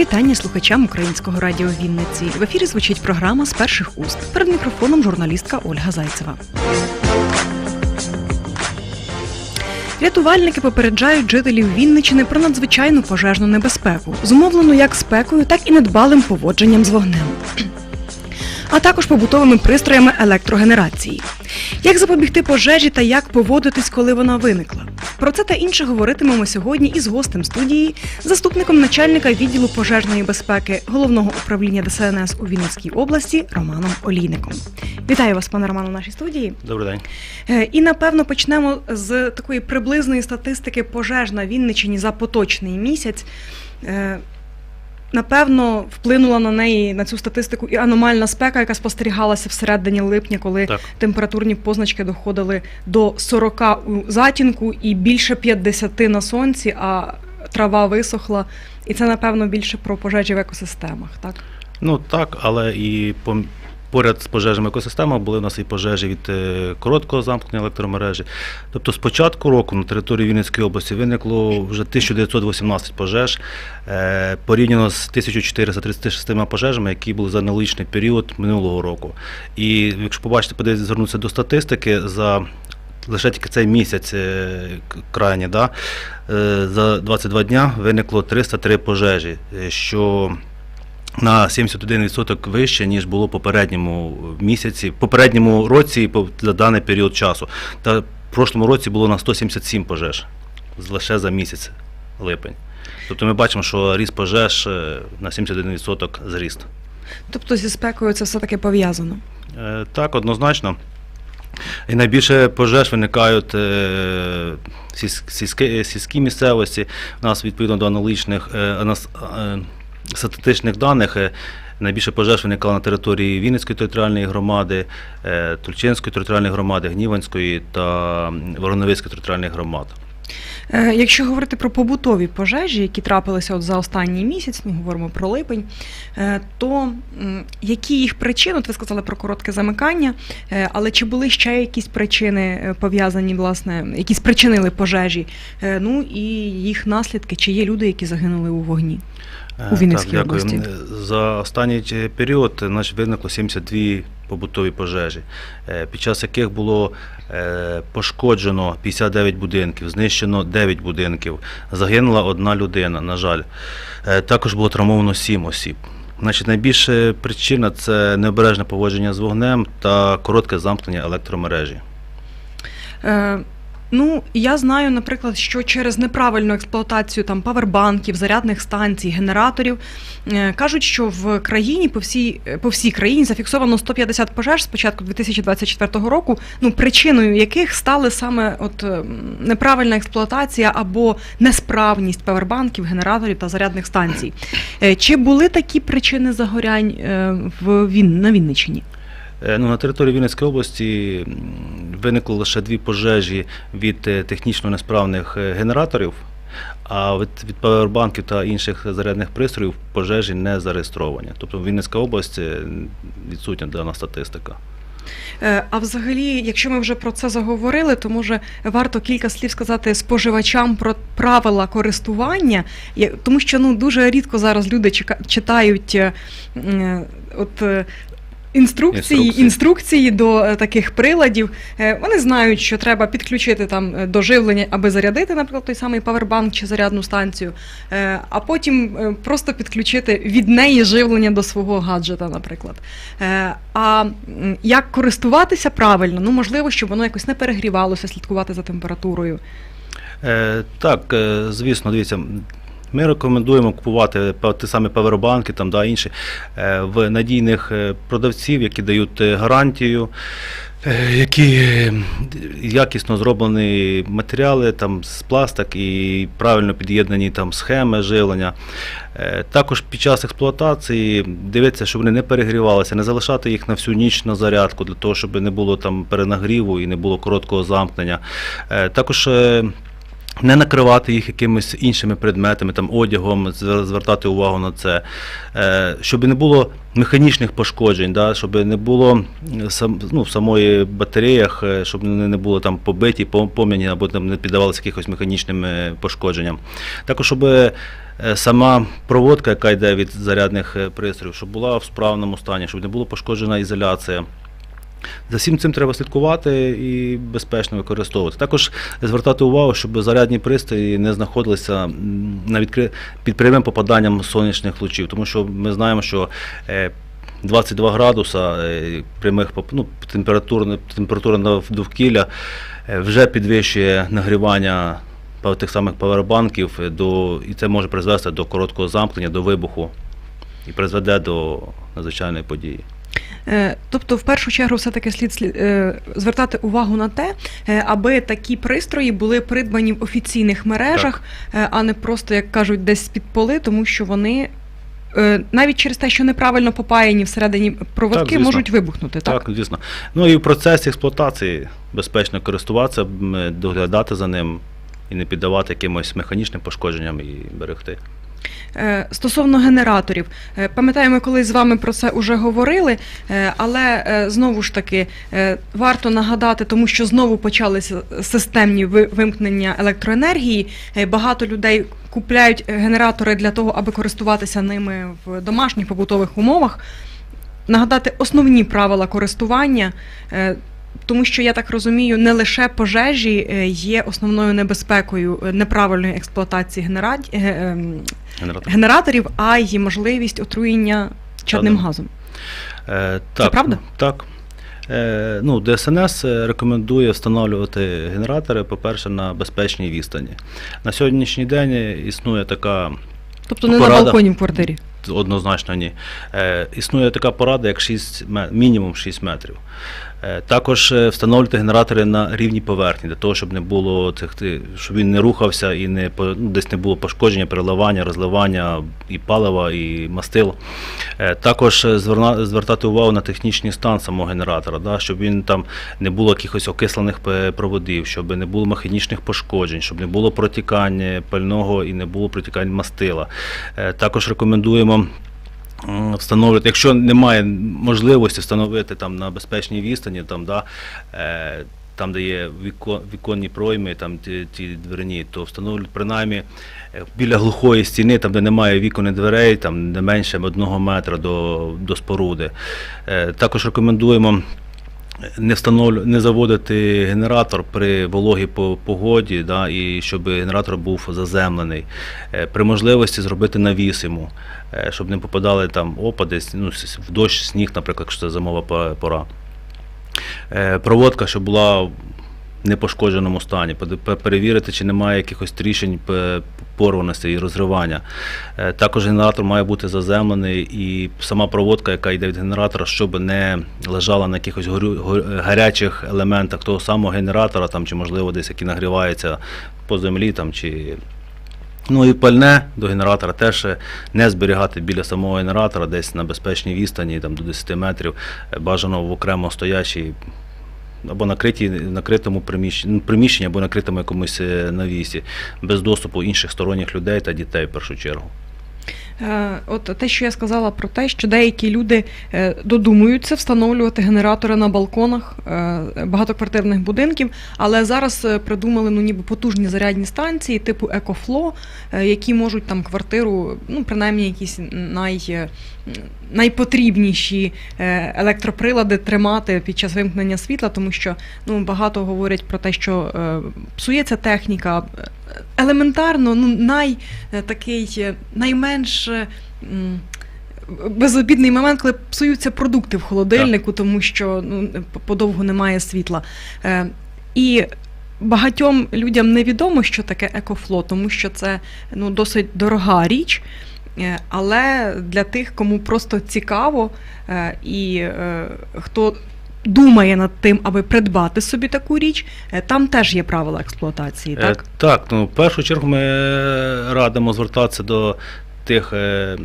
Вітання слухачам українського радіо Вінниці. В ефірі звучить програма з перших уст. Перед мікрофоном журналістка Ольга Зайцева. Рятувальники попереджають жителів Вінничини про надзвичайну пожежну небезпеку, зумовлену як спекою, так і недбалим поводженням з вогнем. А також побутовими пристроями електрогенерації. Як запобігти пожежі та як поводитись, коли вона виникла? Про це та інше говоритимемо сьогодні із гостем студії, заступником начальника відділу пожежної безпеки головного управління ДСНС у Вінницькій області Романом Олійником. Вітаю вас, пане Роману, в нашій студії. Добрий день. Е, І напевно почнемо з такої приблизної статистики пожеж на Вінниччині за поточний місяць. Напевно, вплинула на неї на цю статистику і аномальна спека, яка спостерігалася всередині липня, коли Так. температурні позначки доходили до 40 у затінку і більше 50 на сонці, а трава висохла. І це, напевно, більше про пожежі в екосистемах, так? Ну так, але і поряд з пожежами екосистеми були у нас і пожежі від е, короткого замкнення електромережі. Тобто з початку року на території Вінницької області виникло вже 1918 пожеж, е, порівняно з 1436 пожежами, які були за аналогічний період минулого року. І якщо побачите, подивитися, звернутися до статистики за. Лише тільки цей місяць е, крайній, да, за 22 дня виникло 303 пожежі, що на 71% вище, ніж було попередньому місяці, попередньому році по- за даний період часу. Та в прошлому році було на 177 пожеж лише за місяць липень. Тобто ми бачимо, що ріст пожеж е, на 71% зріст. Тобто зі спекою це все-таки пов'язано. Е, Так, однозначно. І найбільше пожеж виникають е, в сільсь- сільській, місцевості. У нас відповідно до аналогічних анас- статистичних даних. е, Найбільше пожеж виникало на території Вінницької територіальної громади, е, Тульчинської територіальної громади, Гніванської та Вороновицької територіальних громад. Е, Якщо говорити про побутові пожежі, які трапилися от за останній місяць, ми говоримо про липень, то які їх причини? От ви сказали про коротке замикання, але чи були ще якісь причини пов'язані, власне, які спричинили пожежі? Ну і їх наслідки, чи є люди, які загинули у вогні? У Вінницькій так, дякую. області. За останній е, період е, значить, виникло 72 побутові пожежі, е, під час яких було пошкоджено 59 будинків, знищено 9 будинків, загинула одна людина, на жаль. Також було травмовано 7 осіб. Значить, найбільша причина це необережне поводження з вогнем та коротке замкнення електромережі. Е, Ну, я знаю, наприклад, що через неправильну експлуатацію там павербанків, зарядних станцій, генераторів е, кажуть, що в країні по всій по всій країні зафіксовано 150 пожеж з початку 2024 року. Ну причиною яких стали саме от е, неправильна експлуатація або несправність павербанків, генераторів та зарядних станцій. Е, Чи були такі причини загорянь е, в Він на Вінниччині? Е, Ну, на території Вінницької області виникло лише дві пожежі від е, технічно несправних е, генераторів, а від, від павербанків та інших зарядних пристроїв пожежі не зареєстровані. Тобто Вінницька область відсутня дана статистика. А взагалі, якщо ми вже про це заговорили, то може варто кілька слів сказати споживачам про правила користування, тому що ну дуже рідко зараз люди читають от. Інструкції, Інструкції. інструкції до е, таких приладів. Е, Вони знають, що треба підключити там е, до живлення, аби зарядити, наприклад, той самий павербанк чи зарядну станцію, а потім просто підключити від неї живлення до свого гаджета, наприклад. А як користуватися правильно? Ну, можливо, щоб воно якось не перегрівалося, слідкувати за температурою. Так, звісно, дивіться. Ми рекомендуємо купувати ті самі павербанки там, да, інші е, в надійних е, продавців, які дають е, гарантію, які якісно зроблені матеріали там, з пластик і правильно під'єднані там, схеми живлення. Також під час експлуатації дивитися, щоб вони не перегрівалися, не залишати їх на всю ніч на зарядку, для того, щоб не було там перенагріву і не було короткого замкнення. Також Не накривати їх якимись іншими предметами, там одягом, звертати увагу на це, е, щоб не було механічних пошкоджень, да, щоб не було ну, в самої батареях, е, щоб не було там побиті, пом- пом'яні або там не піддавалися якихось механічним е, пошкодженням. Також, щоб сама проводка, яка йде від зарядних пристроїв, щоб була в справному стані, щоб не була пошкоджена ізоляція. За всім цим треба слідкувати і безпечно використовувати. Також звертати увагу, щоб зарядні пристрої не знаходилися на відкри... під прямим попаданням сонячних лучів, тому що ми знаємо, що е, 22 градуса е, прямих ну, температура, довкілля е, вже підвищує нагрівання тих самих павербанків, е, до, і це може призвести до короткого замкнення, до вибуху і призведе до надзвичайної події. Е, Тобто, в першу чергу, все-таки слід е, звертати увагу на те, е, аби такі пристрої були придбані в офіційних мережах, е, а не просто, як кажуть, десь з-під поли, тому що вони. Навіть через те, що неправильно попаяні всередині проводки, звісно. можуть вибухнути, так? Так, звісно. Ну і в процесі експлуатації безпечно користуватися, доглядати за ним і не піддавати якимось механічним пошкодженням і берегти. Е, Стосовно генераторів, е, пам'ятаємо, коли з вами про це вже говорили, е, але знову ж таки варто нагадати, тому що знову почалися системні вимкнення електроенергії. Багато людей купляють генератори для того, аби користуватися ними в домашніх побутових умовах. Нагадати основні правила користування. Тому що я так розумію, не лише пожежі е, є основною небезпекою е, неправильної експлуатації генераті... е, ем, Генератор. генераторів, а й можливість отруєння чадним Чадним. газом. Е, так, правда? Так. Е, ну, ДСНС рекомендує встановлювати генератори, по-перше, на безпечній відстані. На сьогоднішній день існує така Тобто не на Порада. балконі в квартирі. Однозначно ні. Е, існує така порада, як 6 мінімум 6 метрів. Е, також е, встановлювати генератори на рівній поверхні, для того, щоб не було цих, щоб він не рухався і не ну, десь не було пошкодження, переливання, розливання і палива, і мастил. Е, також зверна, звертати увагу на технічний стан самого генератора, да, щоб він там не було якихось окислених проводів, щоб не було механічних пошкоджень, щоб не було протікання пального і не було протікань мастила. Також рекомендуємо встановлювати, якщо немає можливості встановити там на безпечній відстані, там, да, е, там де є вікон, віконні пройми, там ті, ті дверні, то встановлюють принаймні е, біля глухої стіни, там де немає вікон і дверей, там не менше одного метра до, до споруди. Е, Також рекомендуємо не встановлю, не заводити генератор при вологій погоді, да, і щоб генератор був заземлений. Е, При можливості зробити навіс йому, е, щоб не попадали там опади, ну, в дощ, сніг, наприклад, якщо це зимова пора. Е, Проводка, щоб була непошкодженому стані, перевірити, чи немає якихось тріщин, порваності і розривання. Е, Також генератор має бути заземлений і сама проводка, яка йде від генератора, щоб не лежала на якихось гарячих елементах того самого генератора, там, чи можливо десь які нагріваються по землі там, чи Ну і пальне до генератора теж е, не зберігати біля самого генератора, десь на безпечній відстані, там до 10 метрів, е, бажано в окремо стоячій або накриті накритому приміщенні, ну, приміщенні, або накритому якомусь е, навісі, без доступу інших сторонніх людей та дітей в першу чергу. Е, От те, що я сказала про те, що деякі люди е, додумуються встановлювати генератори на балконах е, багатоквартирних будинків, але зараз придумали ну ніби потужні зарядні станції типу EcoFlow, е, які можуть там квартиру, ну принаймні якісь най, найпотрібніші електроприлади тримати під час вимкнення світла, тому що ну багато говорять про те, що псується техніка. Елементарно, ну най е, такий е, найменш е, безобідний момент, коли псуються продукти в холодильнику, тому що ну, подовго немає світла. Е, І багатьом людям невідомо, що таке екофло, тому що це ну, досить дорога річ. Але для тих, кому просто цікаво, і хто думає над тим, аби придбати собі таку річ, е, там теж є правила експлуатації, Е, так? так, ну в першу чергу ми радимо звертатися до тих е,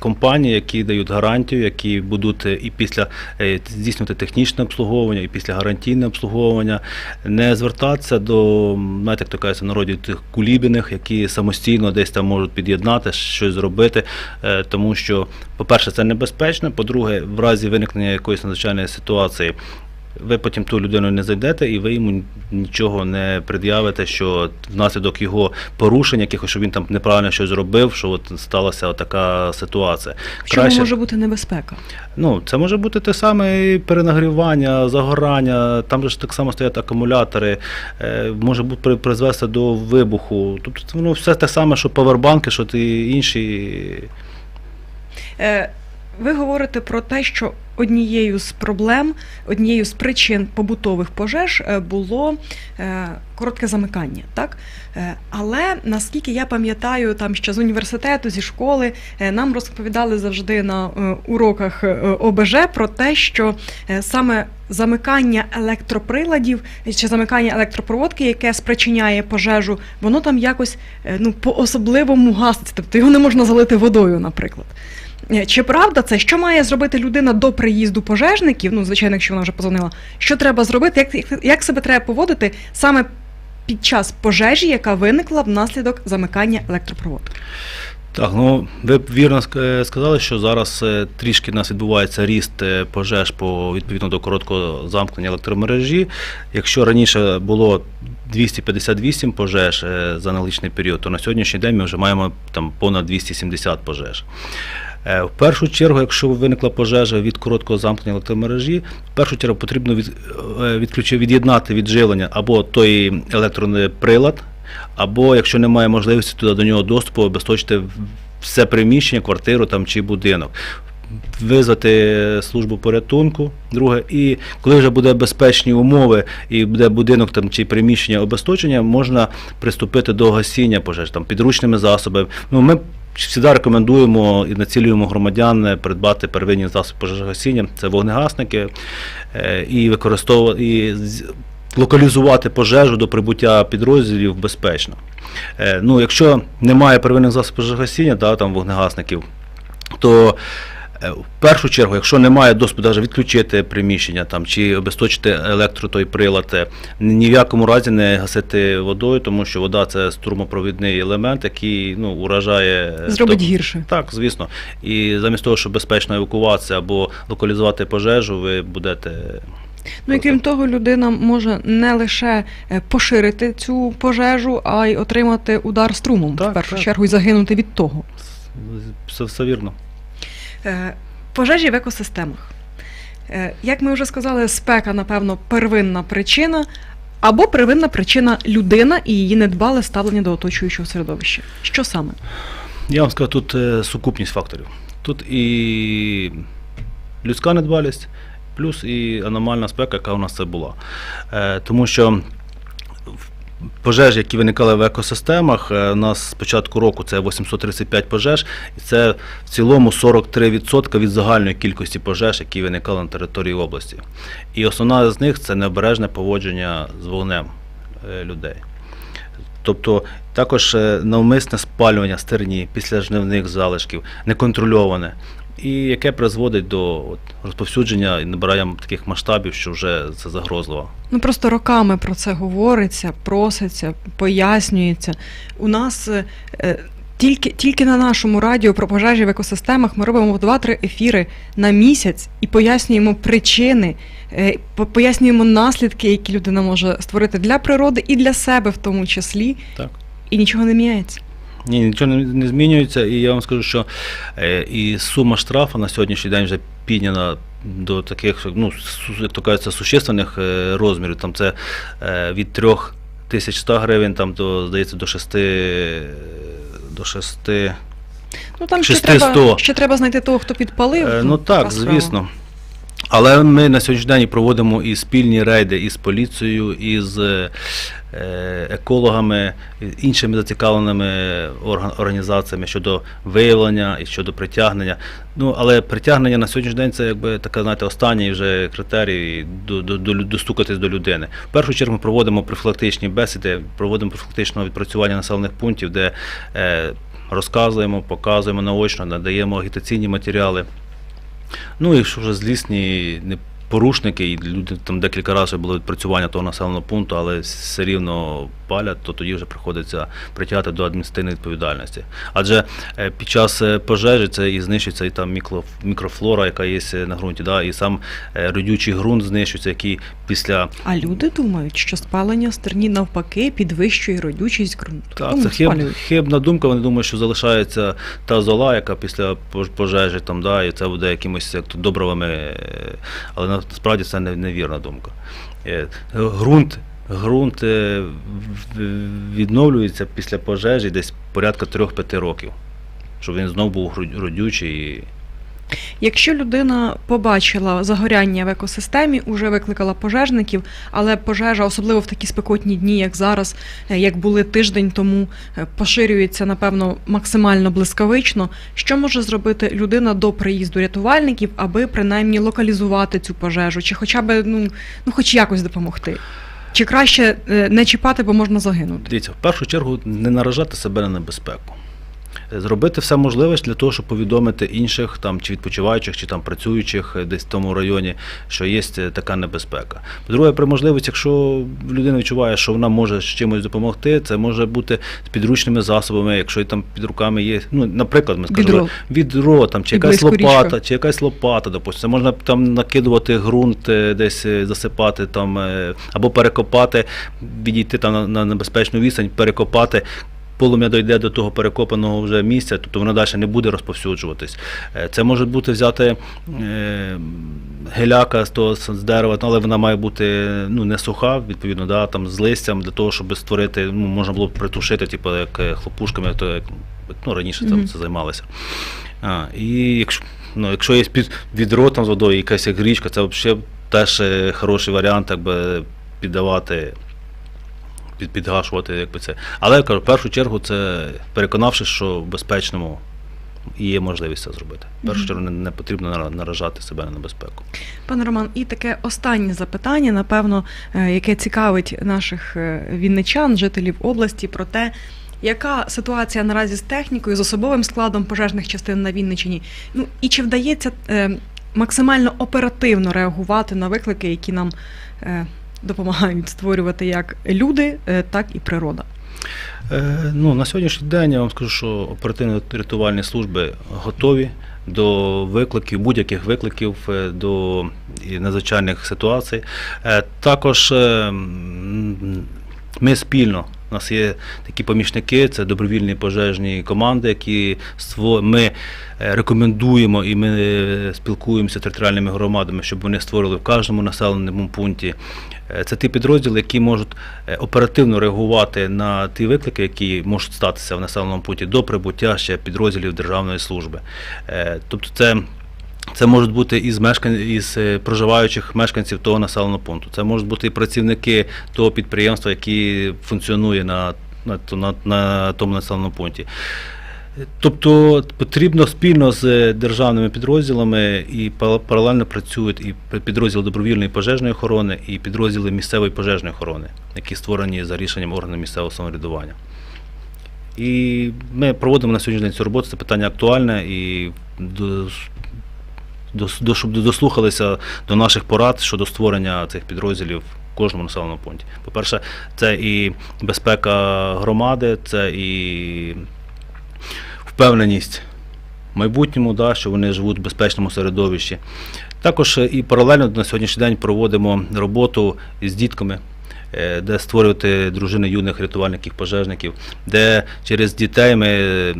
компаній, які дають гарантію, які будуть е, і після е, здійснювати технічне обслуговування, і після гарантійне обслуговування, не звертатися до, знаєте, як то кажеться в народі, тих кулібіних, які самостійно десь там можуть під'єднати, щось зробити, тому що, по-перше, це небезпечно, по-друге, в разі виникнення якоїсь надзвичайної ситуації. Ви потім ту людину не зайдете і ви йому нічого не пред'явите, що внаслідок його порушень, якихось, що він там неправильно щось зробив, що от сталася така ситуація. В чому може бути небезпека? Ну, це може бути те саме перенагрівання, загорання, там же ж так само стоять акумулятори, е, може бути призвести до вибуху. Тобто воно все те саме, що павербанки, що ті інші. Е, Ви говорите про те, що однією з проблем, однією з причин побутових пожеж е, було е, коротке замикання. Так? Е, Але наскільки я пам'ятаю, там ще з університету, зі школи, нам розповідали завжди на уроках ОБЖ про те, що саме замикання електроприладів чи замикання електропроводки, яке спричиняє пожежу, воно там якось ну, по-особливому гаситься. Тобто його не можна залити водою, наприклад. Е, Чи правда це? Що має зробити людина до приїзду пожежників? Ну, звичайно, якщо вона вже позвонила. Що треба зробити? Як, як, себе треба поводити саме під час пожежі, яка виникла внаслідок замикання електропроводки? Так, ну ви вірно е, сказали, що зараз е, трішки у нас відбувається ріст пожеж по відповідно до короткого замкнення електромережі. Якщо раніше було 258 пожеж за аналогічний період, то на сьогоднішній день ми вже маємо там понад 270 пожеж. Е, В першу чергу, якщо виникла пожежа від короткого замкнення електромережі, в першу чергу потрібно від, е, від'єднати від живлення або той електронний прилад, або якщо немає можливості туди до нього доступу, обесточити все приміщення, квартиру там чи будинок. Визвати службу порятунку, друге, і коли вже буде безпечні умови і буде будинок там чи приміщення обесточення, можна приступити до гасіння пожеж там підручними засобами. Ну ми завжди рекомендуємо і націлюємо громадян придбати первинні засоби пожежогасіння. Це вогнегасники е, і використовувати і локалізувати пожежу до прибуття підрозділів безпечно. Е, Ну, якщо немає первинних засобів пожежогасіння, да, там вогнегасників, то е, в першу чергу, якщо немає доступу навіть відключити приміщення там, чи обесточити електро той прилад, е, ні в якому разі не гасити водою, тому що вода це струмопровідний елемент, який ну, уражає. е, Зробить то- гірше. Так, звісно. І замість того, щоб безпечно евакуватися або локалізувати пожежу, ви будете. Ну і крім того, людина може не лише е, поширити цю пожежу, а й отримати удар струмом Так, в першу так. чергу і загинути від того. Все, все вірно. Е, Пожежі в екосистемах. Е, Як ми вже сказали, спека, напевно, первинна причина, або первинна причина людина і її недбале ставлення до оточуючого середовища. Що саме? Я вам скажу, тут е, сукупність факторів. Тут і людська недбалість, плюс і аномальна спека, яка у нас це була. Тому що пожежі, які виникали в екосистемах, е, у нас з початку року це 835 пожеж, і це в цілому 43% від загальної кількості пожеж, які виникали на території області. І основна з них це необережне поводження з вогнем е, людей. Тобто також е, навмисне спалювання стерні після жнивних залишків, неконтрольоване, і яке призводить до от, розповсюдження і набирання таких масштабів, що вже це загрозливо. Ну просто роками про це говориться, проситься, пояснюється. У нас е, е, тільки, тільки на нашому радіо про пожежі в екосистемах ми робимо 2-3 ефіри на місяць і пояснюємо причини, е, пояснюємо наслідки, які людина може створити для природи і для себе в тому числі. Так. І нічого не міняється. Ні, нічого не, змінюється, і я вам скажу, що е, і сума штрафу на сьогоднішній день вже підняна до таких, ну, як то кажеться, существенних е, розмірів. Там це е, від 3100 гривень там, до, здається, до 6, е, до 6 Ну там ще 600. треба, ще треба знайти того, хто підпалив. Е, Ну так, справа. звісно. Але ми на сьогоднішній день проводимо і спільні рейди із поліцією, із екологами, і іншими зацікавленими організаціями щодо виявлення і щодо притягнення. Ну, але притягнення на сьогоднішній день це якби така, знаєте, останній вже критерій до, до, до, достукатись до людини. В першу чергу ми проводимо профілактичні бесіди, проводимо профілактичне відпрацювання населених пунктів, де е, розказуємо, показуємо наочно, надаємо агітаційні матеріали. Ну, якщо вже злісні не порушники, і люди там декілька разів було відпрацювання того населеного пункту, але все рівно палять, то тоді вже приходиться притягати до адміністративної відповідальності. Адже е, під час е, пожежі це і знищується і там мікрофлора, яка є е, на ґрунті, да, і сам родючий ґрунт знищується, який після А люди думають, що спалення стерні навпаки підвищує родючість ґрунту. Так, Тому це хиб, хибна думка. Вони думають, що залишається та зола, яка після пожежі там, да, і це буде якимось як е, Але насправді це невірна думка. Грунт Ґрунт, ґрунт е, відновлюється після пожежі десь порядка 3-5 років, щоб він знов був родючий. Якщо людина побачила загоряння в екосистемі, уже викликала пожежників, але пожежа, особливо в такі спекотні дні, як зараз, е, як були тиждень тому, е, поширюється, напевно, максимально блискавично. Що може зробити людина до приїзду рятувальників, аби принаймні локалізувати цю пожежу, чи хоча б ну, ну хоч якось допомогти? Чи краще е, не чіпати, бо можна загинути? Дивіться, в першу чергу не наражати себе на небезпеку. Зробити все можливе для того, щоб повідомити інших там чи відпочиваючих, чи там працюючих е, десь в тому районі, що є е, така небезпека. По-друге, при можливості, якщо людина відчуває, що вона може з чимось допомогти, це може бути з підручними засобами, якщо там під руками є, ну, наприклад, ми скажемо, Відро. відро там, чи якась лопата, річка. чи якась лопата, допустимо. Це можна там накидувати ґрунт, е, десь засипати там, або перекопати, відійти там на, на небезпечну відстань, перекопати. Полум'я дойде до того перекопаного вже місця, тобто воно далі не буде розповсюджуватись. Е, Це може бути взяти е, геляка з того з дерева, але вона має бути ну, не суха, відповідно, да, там, з листям для того, щоб створити, ну, можна було б притушити, типу, як е, хлопушками, то як ну, раніше Мгм. там це займалися. А, і якщо, ну, якщо є під відро там з водою, якась як річка, це взагалі теж хороший варіант, якби піддавати, під, підгашувати якби це. Але я кажу, в першу чергу, це переконавшись, що в безпечному є можливість це зробити. В першу чергу не, не потрібно нара- наражати себе на небезпеку. Пане Роман, і таке останнє запитання, напевно, е, яке цікавить наших е, вінничан, жителів області, про те, яка ситуація наразі з технікою, з особовим складом пожежних частин на Вінниччині? Ну і чи вдається е, максимально оперативно реагувати на виклики, які нам е, допомагають створювати як люди, е, так і природа? Е, ну, на сьогоднішній день я вам скажу, що оперативно-рятувальні служби готові до викликів, будь-яких викликів, е, до надзвичайних ситуацій. Також ми спільно. У нас є такі помічники, це добровільні пожежні команди, які ми е, рекомендуємо і ми е, спілкуємося з територіальними громадами, щоб вони створили в кожному населеному пункті. Е, Це ті підрозділи, які можуть оперативно реагувати на ті виклики, які можуть статися в населеному пункті до прибуття ще підрозділів державної служби. Тобто це. Це можуть бути із мешкан... із е, проживаючих мешканців того населеного пункту. Це можуть бути і працівники того підприємства, які функціонує на, на, на, на тому населеному пункті. Тобто потрібно спільно з е, державними підрозділами і паралельно працюють і пі- підрозділи добровільної пожежної охорони, і підрозділи місцевої пожежної охорони, які створені за рішенням органів місцевого самоврядування. І ми проводимо на сьогоднішній день цю роботу, це питання актуальне і щоб дослухалися до наших порад щодо створення цих підрозділів в кожному населеному пункті. По-перше, це і безпека громади, це і впевненість в майбутньому, да, що вони живуть в безпечному середовищі. Також е, і паралельно на сьогоднішній день проводимо роботу з дітками. е, Де створювати дружини юних рятувальників, пожежників, де через дітей ми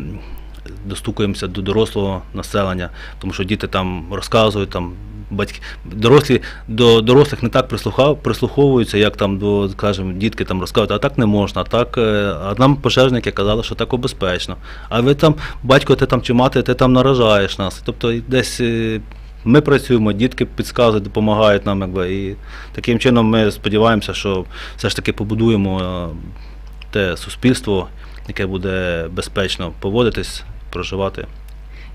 достукуємося до дорослого населення, тому що діти там розказують, там батьки дорослі до дорослих не так прислуха- прислуховуються, як там до, скажімо, дітки там розказують, а так не можна, так, е, а нам пожежники казали, що так безпечно. А ви там, батько, ти там чи мати, ти там наражаєш нас. Тобто десь е, ми працюємо, дітки підказують, допомагають нам, якби, і таким чином ми сподіваємося, що все ж таки побудуємо е, те суспільство, яке буде безпечно поводитись, проживати.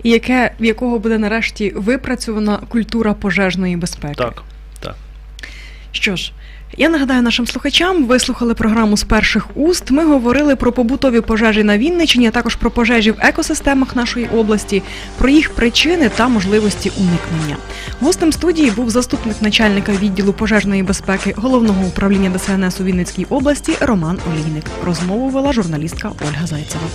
І яке, в якого буде нарешті випрацьована культура пожежної безпеки? Так, так. Що ж, Я нагадаю нашим слухачам, ви слухали програму з перших уст. Ми говорили про побутові пожежі на Вінниччині, а також про пожежі в екосистемах нашої області, про їх причини та можливості уникнення. Гостем студії був заступник начальника відділу пожежної безпеки головного управління ДСНС у Вінницькій області Роман Олійник. Розмову вела журналістка Ольга Зайцева.